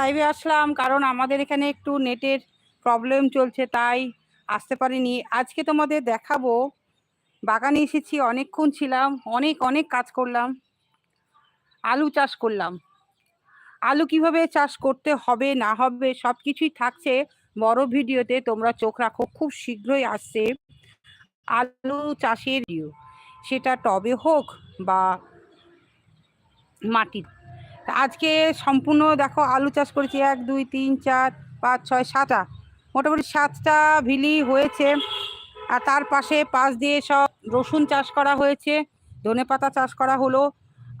লাইভে আসলাম, কারণ আমাদের এখানে একটু নেটের প্রবলেম চলছে, তাই আসতে পারিনি। আজকে তোমাদের দেখাবো, বাগানে এসেছি, অনেকক্ষণ ছিলাম, অনেক অনেক কাজ করলাম। আলু চাষ করলাম। আলু কীভাবে চাষ করতে হবে, না হবে সব কিছুই থাকছে বড় ভিডিওতে, তোমরা চোখ রাখো, খুব শীঘ্রই আসছে আলু চাষের সেটা টবে হোক বা মাটির। আজকে সম্পূর্ণ দেখো আলু চাষ করেছি এক, দুই, তিন, চার, পাঁচ, ছয়, সাতটা। মোটামুটি সাতটা ভিলি হয়েছে। আর তার পাশে পাশ দিয়ে সব রসুন চাষ করা হয়েছে। ধনে পাতা চাষ করা হলো।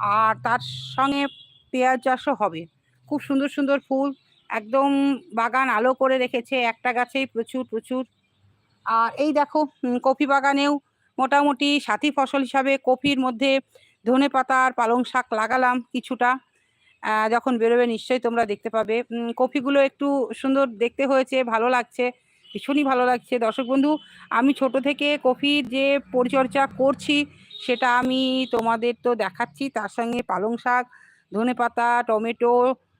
আর তার সঙ্গে পেঁয়াজ চাষও হবে। খুব সুন্দর সুন্দর ফুল। একদম বাগান আলো করে রেখেছে। একটা গাছেই প্রচুর প্রচুর। আর এই দেখো কফি বাগানেও মোটামুটি সাথী ফসল হিসাবে কফির মধ্যে ধনে পাতা আর পালং শাক লাগালাম কিছুটা। যখন বেরোবে নিশ্চয়ই তোমরা দেখতে পাবে। কফিগুলো একটু সুন্দর দেখতে হয়েছে, ভালো লাগছে, ভীষণই ভালো লাগছে। দর্শক বন্ধু, আমি ছোট থেকে কফির যে পরিচর্যা করছি, সেটা আমি তোমাদের তো দেখাচ্ছি। তার সঙ্গে পালং শাক, ধনে পাতা, টমেটো,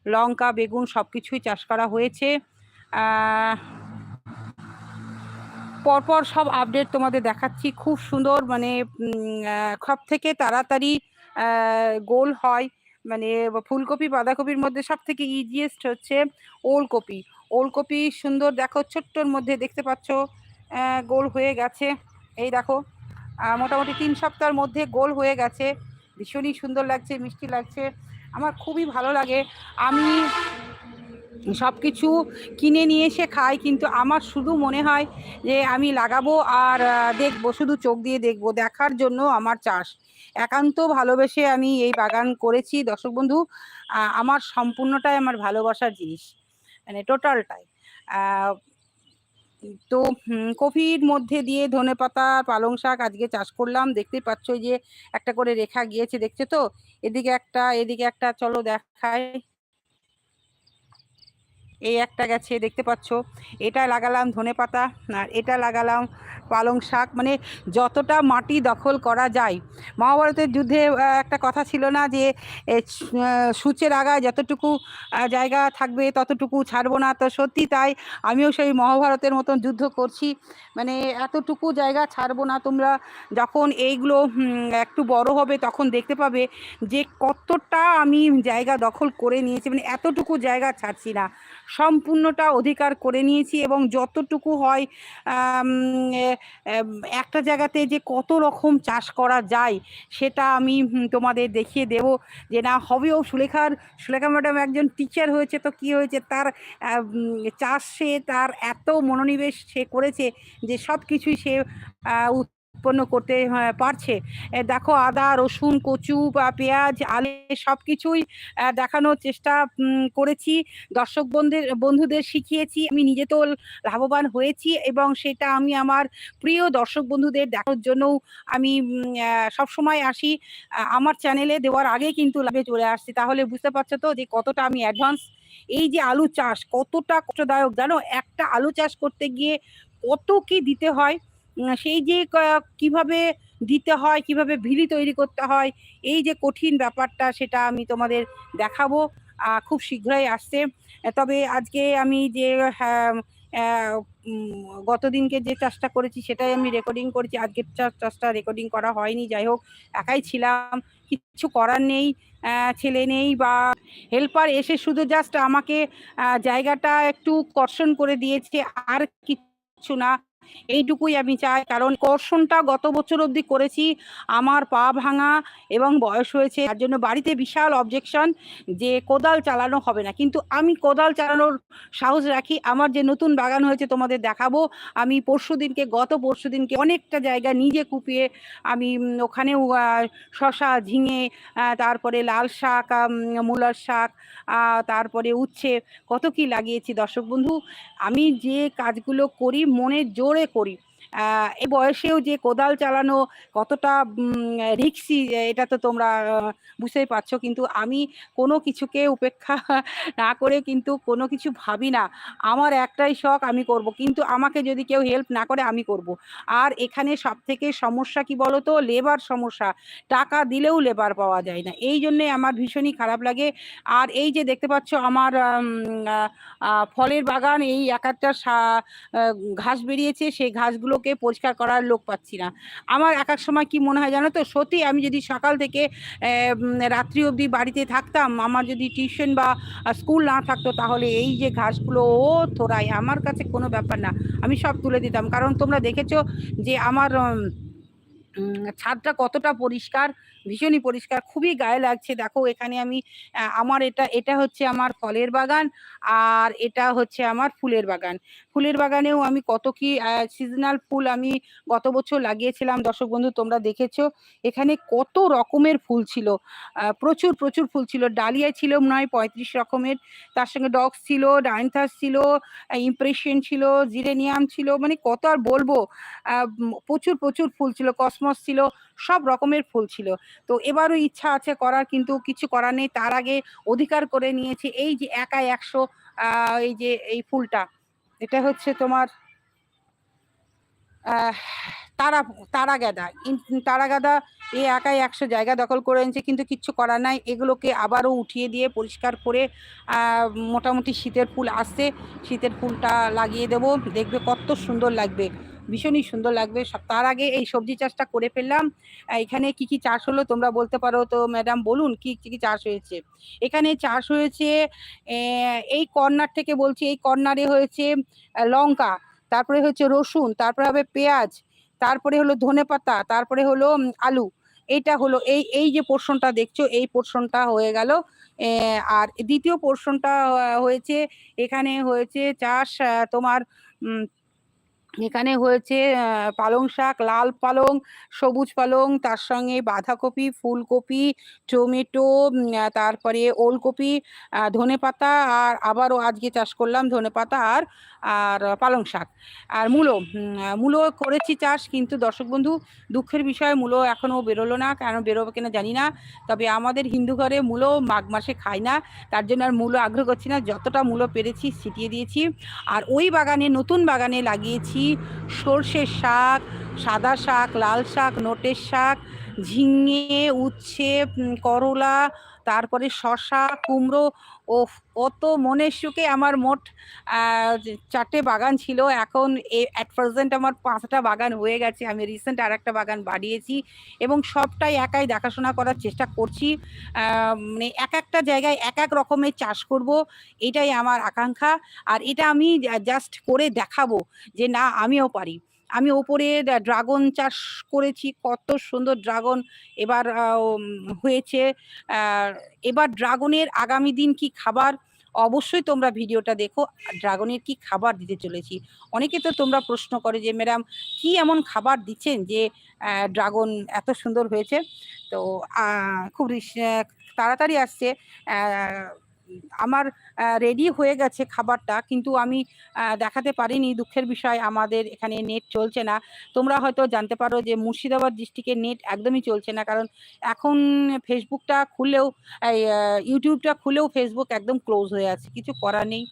লঙ্কা, বেগুন সব কিছুই চাষ করা হয়েছে। পরপর সব আপডেট তোমাদের দেখাচ্ছি। খুব সুন্দর মানে সব থেকে তাড়াতাড়ি গোল হয়। মানে ফুলকপি, বাঁধাকপির মধ্যে সব থেকে ইজিয়েস্ট হচ্ছে ওলকপি। ওলকপি সুন্দর দেখো, ছোট্টর মধ্যে দেখতে পাচ্ছ গোল হয়ে গেছে। এই দেখো মোটামুটি তিন সপ্তাহের মধ্যে গোল হয়ে গেছে। ভীষণই সুন্দর লাগছে, মিষ্টি লাগছে। আমার খুবই ভালো লাগে। আমি সব কিছু কিনে নিয়ে এসে খাই, কিন্তু আমার শুধু মনে হয় যে আমি লাগাবো আর দেখব, শুধু চোখ দিয়ে দেখব, দেখার জন্য আমার চাষ। একান্ত ভালোবেসে আমি এই বাগান করেছি। দর্শক বন্ধু আমার সম্পূর্ণটাই আমার ভালোবাসার জিনিস মানে টোটালটাই। তো কফির মধ্যে দিয়ে ধনে পাতা, পালং শাক আজকে চাষ করলাম। দেখতেই পাচ্ছ যে একটা করে রেখা গিয়েছে, দেখছ তো? এদিকে একটা এদিকে একটা, চলো দেখায় এই একটা গেছে, দেখতে পাচ্ছ? এটা লাগালাম ধনে পাতা, আর এটা লাগালাম পালং শাক। মানে যতটা মাটি দখল করা যায়। মহাভারতের যুদ্ধে একটা কথা ছিল না যে সূচের আগায় যতটুকু জায়গা থাকবে ততটুকু ছাড়বো না। তো সত্যি তাই আমিও সেই মহাভারতের মতন যুদ্ধ করছি। মানে এতটুকু জায়গা ছাড়বো না তোমরা। যখন এইগুলো একটু বড় হবে তখন দেখতে পাবে যে কতটা আমি জায়গা দখল করে নিয়েছি। মানে এতটুকু জায়গা ছাড়ছি না। সম্পূর্ণটা অধিকার করে নিয়েছি এবং যতটুকু হয় একটা জায়গাতে যে কত রকম চাষ করা যায় সেটা আমি তোমাদের দেখিয়ে দেব যে না, হবেও সুলেখার, সুলেখা ম্যাডাম একজন টিচার হয়েছে তো কি হয়েছে, তার চাষে তার এত মনোনিবেশ সে করেছে যে সব কিছুই সে উৎপন্ন করতে পারছে। দেখো আদা, রসুন, কচু বা পেঁয়াজ, আলে সব কিছুই দেখানোর চেষ্টা করেছি। দর্শক বন্ধুদের বন্ধুদের শিখিয়েছি। আমি নিজে তো লাভবান হয়েছি এবং সেটা আমি আমার প্রিয় দর্শক বন্ধুদের দেখার জন্যও আমি সব সময় আসি। আমার চ্যানেলে দেওয়ার আগে কিন্তু লাভে চলে আসছি। তাহলে বুঝতে পারছ তো যে কতটা আমি অ্যাডভান্স এই যে আলু চাষ কতটা কষ্টদায়ক। জানো, একটা আলু চাষ করতে গিয়ে কত কি দিতে হয়? সেই যে কীভাবে দিতে হয় কীভাবে ভিলি তৈরি করতে হয় এই যে কঠিন ব্যাপারটা সেটা আমি তোমাদের দেখাবো খুব শীঘ্রই আসছে। তবে আজকে আমি যে হ্যাঁ, গতদিনকে যে চাষটা করেছি সেটাই আমি রেকর্ডিং করেছি আজকের চাষটা রেকর্ডিং করা হয়নি যাই হোক একাই ছিলাম কিছু করার নেই ছেলে নেই বা হেল্পার এসে শুধু জাস্ট আমাকে জায়গাটা একটু কর্ষণ করে দিয়েছে আর কিছু না। এইটুকুই আমি চাই। কারণ কর্ষণটা গত বছর অবধি করেছি, আমার পা ভাঙা এবং বয়স হয়েছে, তার জন্য বাড়িতে বিশাল অবজেকশন যে কোদাল চালানো হবে না। কিন্তু আমি কোদাল চালানোর সাহস রাখি, আমার যে নতুন বাগান হয়েছে তোমাদের দেখাবো। আমি পরশু দিনকে, গত পরশু দিনকে অনেকটা জায়গা নিজে কুপিয়ে আমি ওখানেও শশা ঝিঙে তারপরে লাল শাক মূলার শাক তারপরে উচ্ছে, কত কি লাগিয়েছি দর্শক বন্ধু। আমি যে কাজগুলো করি, মনে জোরে করি আহ, এই বয়সেও যে কোদাল চালানো কতটা রিক্সি, এটা তো তোমরা বুঝতেই পারছ। কিন্তু আমি কোনো কিছুকে উপেক্ষা না করে কিন্তু কোনো কিছু ভাবি না। আমার একটাই শখ, আমি করব। কিন্তু আমাকে যদি কেউ হেল্প না করে, আমি করব। আর এখানে সব থেকে সমস্যা কি বলো তো লেবার সমস্যা। টাকা দিলেও লেবার পাওয়া যায় না। এই জন্যে আমার ভীষণই খারাপ লাগে। আর এই যে দেখতে পাচ্ছ আমার ফলের বাগান, এই এক একটা ঘাস বেরিয়েছে। সেই ঘাসগুলোকে পরিষ্কার করার লোক পাচ্ছি না। আমার এক এক সময় কি মনে হয় জানো তো? সত্যি আমি যদি সকাল থেকে রাত্রি অবধি বাড়িতে থাকতাম, আমার যদি টিউশন বা স্কুল না থাকতো, তাহলে এই যে ঘাসগুলো, ও থোড়াই আমার কাছে কোনো ব্যাপার না। আমি সব তুলে দিতাম। কারণ তোমরা দেখেছ যে আমার ছাদটা কতটা পরিষ্কার ভীষণই পরিষ্কার, খুবই গায়ে লাগছে। দেখো, এখানে আমি আমার এটা এটা হচ্ছে আমার ফলের বাগান আর এটা হচ্ছে আমার ফুলের বাগান। ফুলের বাগানেও আমি কত কি সিজনাল ফুল আমি গত বছর লাগিয়েছিলাম। দর্শক বন্ধু, তোমরা দেখেছ, এখানে কত রকমের ফুল ছিল। প্রচুর প্রচুর ফুল ছিল। ডালিয়া ছিল মনে হয় পঁয়ত্রিশ রকমের, তার সঙ্গে ডগস ছিল, ডাইনথাস ছিল ইমপ্রেশন ছিল, জিরেনিয়াম ছিল মানে কত আর বলব প্রচুর প্রচুর ফুল ছিল, কসমস ছিল সব রকমের ফুল ছিল। তো এবারও ইচ্ছা আছে করার কিন্তু কিছু করার নেই। তার আগে অধিকার করে নিয়েছে। এই যে একা একশো এই যে এই ফুলটা, এটা হচ্ছে তোমার তারা তারা গাদা তারা গাদা এ একাই একশো জায়গা দখল করে নিয়েছে কিন্তু কিচ্ছু করার নাই। এগুলোকে আবারও উঠিয়ে দিয়ে পরিষ্কার করে মোটামুটি শীতের ফুল আসছে। শীতের ফুলটা লাগিয়ে দেবো। দেখবে কত সুন্দর লাগবে। ভীষণই সুন্দর লাগবে। তার আগে এই সবজি চাষটা করে ফেললাম। এখানে কি কি চাষ হলো তোমরা বলতে পারো? তো ম্যাডাম বলুন কি কি চাষ হয়েছে? এখানে চাষ হয়েছে এই কর্নার থেকে বলছি, এই কর্নারে হয়েছে লঙ্কা, তারপরে হচ্ছে রসুন, তারপরে হবে পেঁয়াজ, তারপরে হলো ধনেপাতা তারপরে হলো আলু। এইটা হলো, এই এই যে পোর্শনটা দেখছ, এই পোর্শনটা হয়ে গেল। আর দ্বিতীয় পোর্শনটা হয়েছে, এখানে হয়েছে চাষ তোমার এখানে হয়েছে পালং শাক লাল পালং সবুজ পালং তার সঙ্গে বাঁধাকপি ফুলকপি টমেটো তারপরে ওলকপি আহ, ধনেপাতা আর আবারও আজকে চাষ করলাম ধনেপাতা আর আর পালং শাক। আর মূলো মূলো করেছি চাষ কিন্তু দর্শক বন্ধু দুঃখের বিষয় মূলো এখনও বেরোলো না কেন বেরোবে কিনা জানি না। তবে আমাদের হিন্দু ঘরে মূলো মাঘ মাসে খায় না তার জন্য আর মূলো আগ্রহ করছি না যতটা মূলো পেরেছি ছিটিয়ে দিয়েছি। আর ওই বাগানে নতুন বাগানে লাগিয়েছি সর্ষের শাক সাদা শাক লাল শাক নোটের শাক ঝিঙে উচ্ছে করলা তারপরে শশা কুমড়ো ও অত মনের সুখে আমার মোট চারটে বাগান ছিল। এখন অ্যাট প্রেজেন্ট আমার পাঁচটা বাগান হয়ে গেছে। আমি রিসেন্ট আর একটা বাগান বাড়িয়েছি এবং সবটাই একাই দেখাশোনা করার চেষ্টা করছি। মানে এক একটা জায়গায় এক এক রকমের চাষ করব, এটাই আমার আকাঙ্ক্ষা। আর এটা আমি জাস্ট করে দেখাবো যে না, আমিও পারি। আমি ওপরে ড্রাগন চাষ করেছি, কত সুন্দর ড্রাগন এবার হয়েছে। এবার ড্রাগনের আগামী দিন কি খাবার? অবশ্যই তোমরা ভিডিওটা দেখো। ড্রাগনের কি খাবার দিতে চলেছি? অনেকে তো তোমরা প্রশ্ন করে যে, ম্যাডাম, কি এমন খাবার দিচ্ছেন যে ড্রাগন এত সুন্দর হয়েছে? তো খুব তাড়াতাড়ি আসছে। আমার রেডি হয়ে গেছে খাবারটা, কিন্তু আমি দেখাতে পারিনি দুঃখের বিষয়, আমাদের এখানে নেট চলছে না। তোমরা হয়তো জানতে পারো যে মুর্শিদাবাদ ডিস্ট্রিক্টের নেট একদমই চলছে না, কারণ এখন ফেসবুকটা খুললেও ইউটিউবটা খুলেও ফেসবুক একদম ক্লোজ হয়ে আছে, কিছু করার নেই।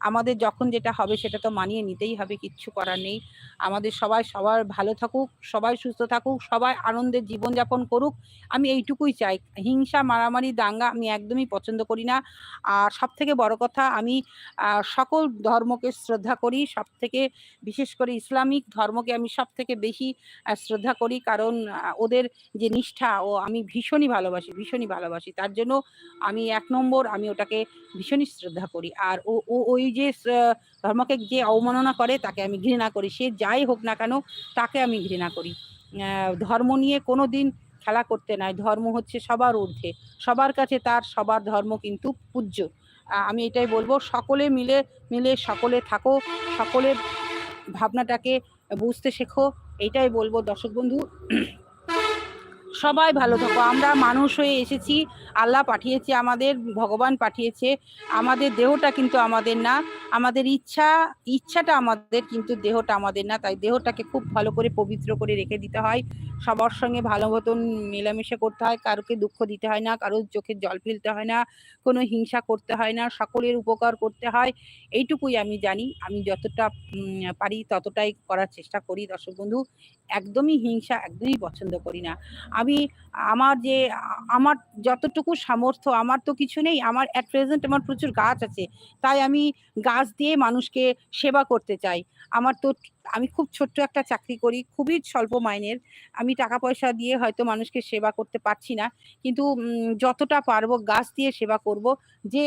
আমাদের যখন যেটা হবে সেটা তো মানিয়ে নিতেই হবে, কিচ্ছু করার নেই। আমাদের সবাই সবার ভালো থাকুক, সবাই সুস্থ থাকুক, সবাই আনন্দের জীবনযাপন করুক। আমি এইটুকুই চাই, হিংসা, মারামারি, দাঙ্গা আমি একদমই পছন্দ করি না। আর সব থেকে বড় কথা, আমি সকল ধর্মকে শ্রদ্ধা করি সব থেকে বিশেষ করে ইসলামিক ধর্মকে আমি সব থেকে বেশি শ্রদ্ধা করি। কারণ ওদের যে নিষ্ঠা, ও আমি ভীষণই ভালোবাসি ভীষণই ভালোবাসি। তার জন্য আমি এক নম্বর, আমি ওটাকে ভীষণই শ্রদ্ধা করি। আর ও ও যে ধর্মকে যে অবমাননা করে তাকে আমি ঘৃণা করি। সে যাই হোক না কেন তাকে আমি ঘৃণা করি। ধর্ম নিয়ে কোনো দিন খেলা করতে নাই। ধর্ম হচ্ছে সবার ঊর্ধ্বে। সবার কাছে তার সবার ধর্ম কিন্তু পূজ্য। আমি এটাই বলব, সকলে মিলে মিলে সকলে থাকো, সকলের ভাবনাটাকে বুঝতে শেখো। এটাই বলব দর্শক বন্ধু। সবাই ভালো থাকো। আমরা মানুষ হয়ে এসেছি, আল্লাহ পাঠিয়েছে আমাদের, ভগবান পাঠিয়েছে। আমাদের দেহটা কিন্তু আমাদের না, আমাদের ইচ্ছা, ইচ্ছাটা আমাদের, কিন্তু দেহটা আমাদের না। তাই দেহটাকে খুব ভালো করে পবিত্র করে রেখে দিতে হয়। সবার সঙ্গে ভালো মতন মেলামেশা করতে হয়, কারোকে দুঃখ দিতে হয় না, কারোর চোখে জল ফেলতে হয় না, কোনো হিংসা করতে হয় না, সকলের উপকার করতে হয়। এইটুকুই আমি জানি, আমি যতটা পারি ততটাই করার চেষ্টা করি দর্শক বন্ধু। একদমই হিংসা একদমই পছন্দ করি না। আমি আমার যে, আমার যতটুকু সামর্থ্য, আমার তো কিছু নেই, আমার অ্যাট প্রেজেন্ট আমার প্রচুর গাছ আছে, তাই আমি গাছ দিয়ে মানুষকে সেবা করতে চাই। আমার তো আমি খুব ছোট্ট একটা চাকরি করি, খুবই স্বল্প মাইনের। আমি টাকা পয়সা দিয়ে হয়তো মানুষকে সেবা করতে পারছি না। কিন্তু যতটা পারব গাছ দিয়ে সেবা করব। যে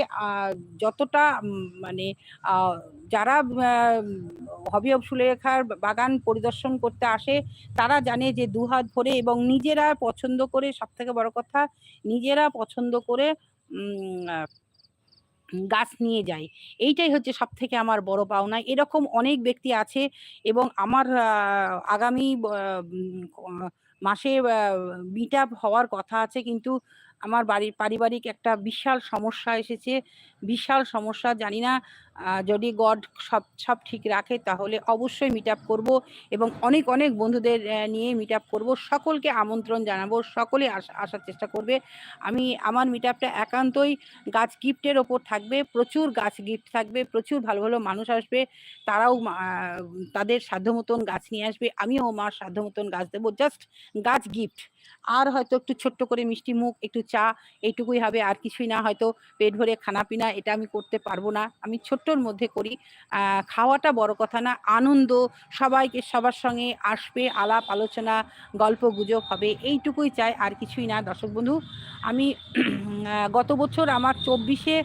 যতটা মানে যারা হবি অফ সুলেখার বাগান পরিদর্শন করতে আসে, তারা জানে যে দুহাত ভরে এবং নিজেরা পছন্দ করে সব থেকে বড় কথা, নিজেরা পছন্দ করে গাছ নিয়ে যায়। এইটাই হচ্ছে সব থেকে আমার বড় পাওনা। এরকম অনেক ব্যক্তি আছে এবং আমার আগামী মাসে মিট হওয়ার কথা আছে। কিন্তু আমার বাড়ির, পারিবারিক একটা বিশাল সমস্যা এসেছে। বিশাল সমস্যা, জানি না যদি গড সব সব ঠিক রাখে তাহলে অবশ্যই মিট আপ করব এবং অনেক অনেক বন্ধুদের নিয়ে মিট আপ করব। সকলকে আমন্ত্রণ জানাব, সকলে আসা- আসার চেষ্টা করবে। আমি, আমার মিট আপটা একান্তই গাছ গিফটের ওপর থাকবে, প্রচুর গাছ গিফট থাকবে, প্রচুর ভালো ভালো মানুষ আসবে, তারাও তাদের সাধ্য মতন গাছ নিয়ে আসবে, আমিও আমার সাধ্য মতন গাছ দেবো জাস্ট গাছ গিফট আর হয়তো একটু ছোট্ট করে মিষ্টি মুখ, একটু চা, এইটুকুই হবে, আর কিছুই না, হয়তো পেট ভরে খানা পিনা এটা আমি করতে পারব না। আমি ছোট্টর মধ্যে করি। খাওয়াটা বড় কথা না, আনন্দ, সবাইকে, সবার সঙ্গে আসবে, আলাপ, আলোচনা, গল্প, গুজব হবে, এইটুকুই চাই, আর কিছুই না। দর্শক বন্ধু, আমি গত বছর আমার চব্বিশে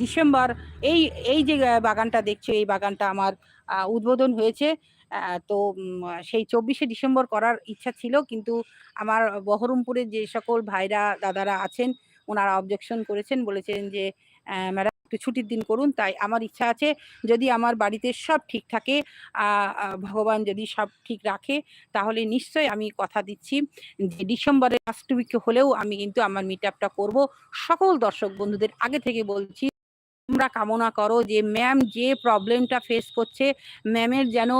ডিসেম্বর, এই এই যে বাগানটা দেখছ, এই বাগানটা আমার উদ্বোধন হয়েছে। তো সেই চব্বিশে ডিসেম্বর করার ইচ্ছা ছিল, কিন্তু আমার বহরমপুরে যে সকল ভাইরা, দাদারা আছেন ওনারা অবজেকশন করেছেন, বলেছেন যে ম্যাডাম একটু ছুটির দিন করুন, তাই আমার ইচ্ছা আছে যদি আমার বাড়িতে সব ঠিক থাকে ভগবান যদি সব ঠিক রাখে, তাহলে নিশ্চয় আমি কথা দিচ্ছি যে, ডিসেম্বরের লাস্ট উইকে হলেও আমি কিন্তু আমার মিট আপটা করব। সকল দর্শক বন্ধুদের আগে থেকে বলছি তোমরা কামনা করো যে ম্যাম যে প্রবলেমটা ফেস করছে ম্যামের যেন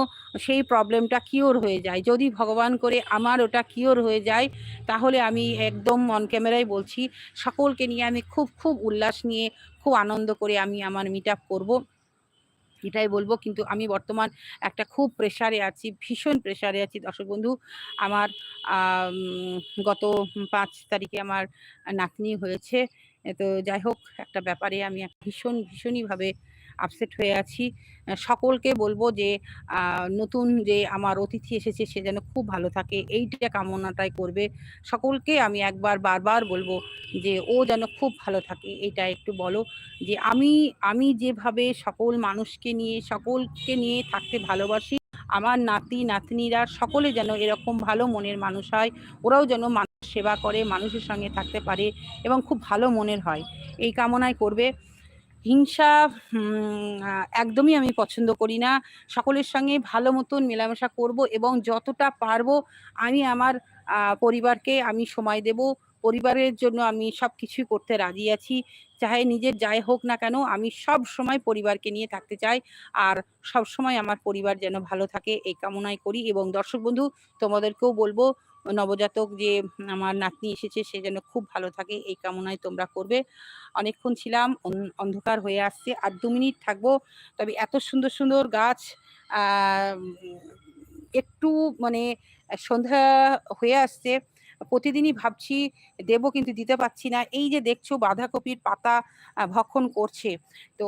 সেই প্রবলেমটা কিওর হয়ে যায়। যদি ভগবান করে আমার ওটা কিওর হয়ে যায়, তাহলে আমি একদম অন ক্যামেরায় বলছি, সকলকে নিয়ে আমি খুব খুব উল্লাস নিয়ে, খুব আনন্দ করে আমি আমার মিট আপ করব। এটাই বলব, কিন্তু আমি বর্তমান একটা খুব প্রেশারে আছি, ভীষণ প্রেশারে আছি। দর্শক বন্ধু, আমার গত পাঁচ তারিখে আমার নাতনি হয়েছে। তো যাই হোক, একটা ব্যাপারে আমি ভীষণ ভীষণইভাবে আপসেট হয়ে আছি। সকলকে বলব যে নতুন যে আমার অতিথি এসেছে, সে যেন খুব ভালো থাকে, এইটা কামনাটাই করবে। সকলকে আমি একবার, বারবার বলব যে, ও যেন খুব ভালো থাকে, এইটা একটু বলো যে, আমি আমি যেভাবে সকল মানুষকে নিয়ে, সকলকে নিয়ে থাকতে ভালোবাসি, আমার নাতি, নাতনিরা সকলে যেন এরকম ভালো মনের মানুষ হয়, ওরাও যেন সেবা করে, মানুষের সঙ্গে থাকতে পারে এবং খুব ভালো মনের হয়। এই কামনাই করবে। হিংসা একদমই আমি পছন্দ করি না। সকলের সঙ্গে ভালো মতন মেলামেশা করব এবং যতটা পারব আমি আমার পরিবারকে আমি সময় দেব। পরিবারের জন্য আমি সব কিছুই করতে রাজি আছি। চাহে নিজের যাই হোক না কেন, আমি সব সময় পরিবারকে নিয়ে থাকতে চাই আর সব সময় আমার পরিবার যেন ভালো থাকে, এই কামনাই করি এবং দর্শক বন্ধু, তোমাদেরকেও বলব নবজাতক যে, আমার নাতনি এসেছে, সে যেন খুব ভালো থাকে, এই কামনায় তোমরা করবে। অনেকক্ষণ ছিলাম, অন- অন্ধকার হয়ে আসছে, আর দু মিনিট থাকব। তবে এত সুন্দর সুন্দর গাছ একটু মানে সন্ধ্যা হয়ে আসছে প্রতিদিনই ভাবছি, দেব কিন্তু দিতে পারছি না। এই যে দেখছ বাঁধাকপির পাতা ভক্ষণ করছে। তো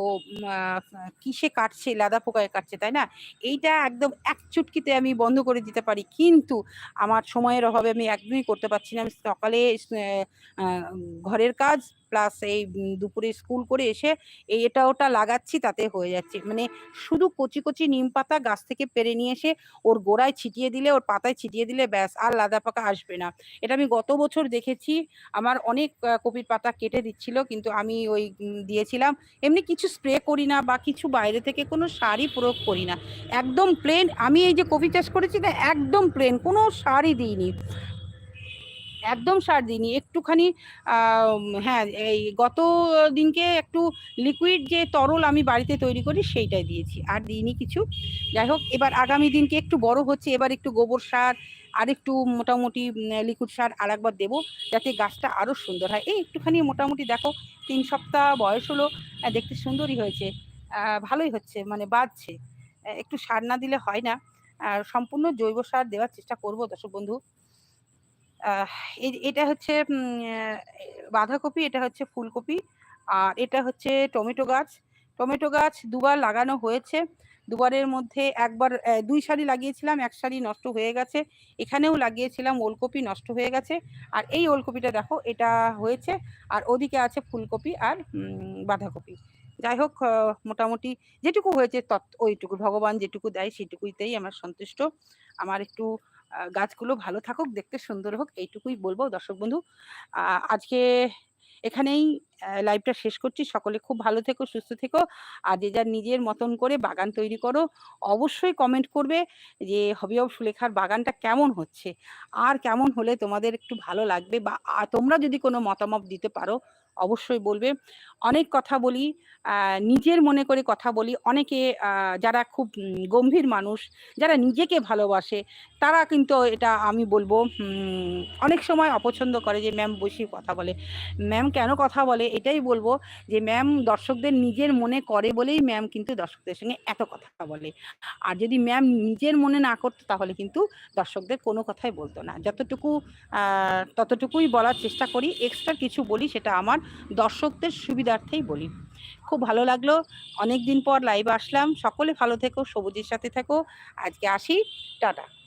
কিসে কাটছে? লাদা পোকায় কাটছে, তাই না? এইটা একদম এক চুটকিতে আমি বন্ধ করে দিতে পারি। কিন্তু আমার সময়ের অভাবে আমি একদমই করতে পারছি না। আমি সকালে ঘরের কাজ প্লাস এই দুপুরে স্কুল করে এসে এই এটা ওটা লাগাচ্ছি, তাতে হয়ে যাচ্ছে। মানে শুধু কচি কচি নিম পাতা গাছ থেকে পেরে নিয়ে এসে ওর গোড়ায় ছিটিয়ে দিলে, ওর পাতায় ছিটিয়ে দিলে ব্যাস, আর লাদা পাকা আসবে না। এটা আমি গত বছর দেখেছি, আমার অনেক কপির পাতা কেটে দিচ্ছিল, কিন্তু আমি ওই দিয়েছিলাম। এমনি কিছু স্প্রে করি না বা কিছু বাইরে থেকে কোনো সারই প্রয়োগ করি না। একদম প্লেন আমি এই যে কপি চাষ করেছি না, একদম প্লেন কোনো সারই দিইনি। একদম সার দিইনি। একটুখানি হ্যাঁ এই গত দিনকে একটু লিকুইড যে তরল আমি বাড়িতে তৈরি করি সেইটাই দিয়েছি, আর দিইনি কিছু। যাই হোক, এবার আগামী দিনকে একটু বড় হচ্ছে, এবার একটু গোবর সার, আর একটু মোটামুটি লিকুইড সার আর একবার দেবো, যাতে গাছটা আরও সুন্দর হয়। এই একটুখানি মোটামুটি দেখো, তিন সপ্তাহ বয়স হলো দেখতে সুন্দরই হয়েছে ভালোই হচ্ছে মানে বাড়ছে একটু সার না দিলে হয় না সম্পূর্ণ জৈব সার দেওয়ার চেষ্টা করব, দর্শক বন্ধু। এটা হচ্ছে বাঁধাকপি, এটা হচ্ছে ফুলকপি, আর এটা হচ্ছে টমেটো গাছ। টমেটো গাছ দুবার লাগানো হয়েছে। দুবারের মধ্যে একবার দুই সারি লাগিয়েছিলাম, এক সারি নষ্ট হয়ে গেছে। এখানেও লাগিয়েছিলাম, ওলকপি নষ্ট হয়ে গেছে। আর এই ওলকপিটা দেখো, এটা হয়েছে। আর ওদিকে আছে ফুলকপি আর বাঁধাকপি। যাই হোক মোটামুটি যেটুকু হয়েছে তত ওইটুকু। ভগবান যেটুকু দেয় সেটুকুইতেই আমার সন্তুষ্ট। আমার একটু গাছগুলো ভালো থাকুক, দেখতে সুন্দর হোক, এইটুকুই বলব। দর্শক বন্ধু আজকে এখানেই লাইভটা শেষ করছি। সকলে খুব ভালো থেকো, সুস্থ থেকো। আর যে যার নিজের মতন করে বাগান তৈরি করো, অবশ্যই কমেন্ট করবে যে, হবি অফ সুলেখার বাগানটা কেমন হচ্ছে? আর কেমন হলে তোমাদের একটু ভালো লাগবে? বা তোমরা যদি কোনো মতামত দিতে পারো অবশ্যই বলবে। অনেক কথা বলি নিজের মনে করে কথা বলি। অনেকে যারা খুব গম্ভীর মানুষ, যারা নিজেকে ভালোবাসে, তারা কিন্তু এটা আমি বলব অনেক সময় অপছন্দ করে যে, ম্যাম বসি কথা বলে। ম্যাম কেন কথা বলে? এটাই বলব যে, ম্যাম দর্শকদের নিজের মনে করে বলেই ম্যাম কিন্তু দর্শকদের সঙ্গে এত কথা বলে। আর যদি ম্যাম নিজের মনে না করতো, তাহলে কিন্তু দর্শকদের কোনো কথাই বলতো না। যতটুকু ততটুকুই বলার চেষ্টা করি, এক্সট্রা কিছু বলি, সেটা আমার দর্শকদের সুবিধার্থেই বলি। খুব ভালো লাগল। অনেক দিন পর লাইভ আসলাম। সকলে ভালো থেকো, সবুজের সাথে থেকো। আজকে আসি। টাটা।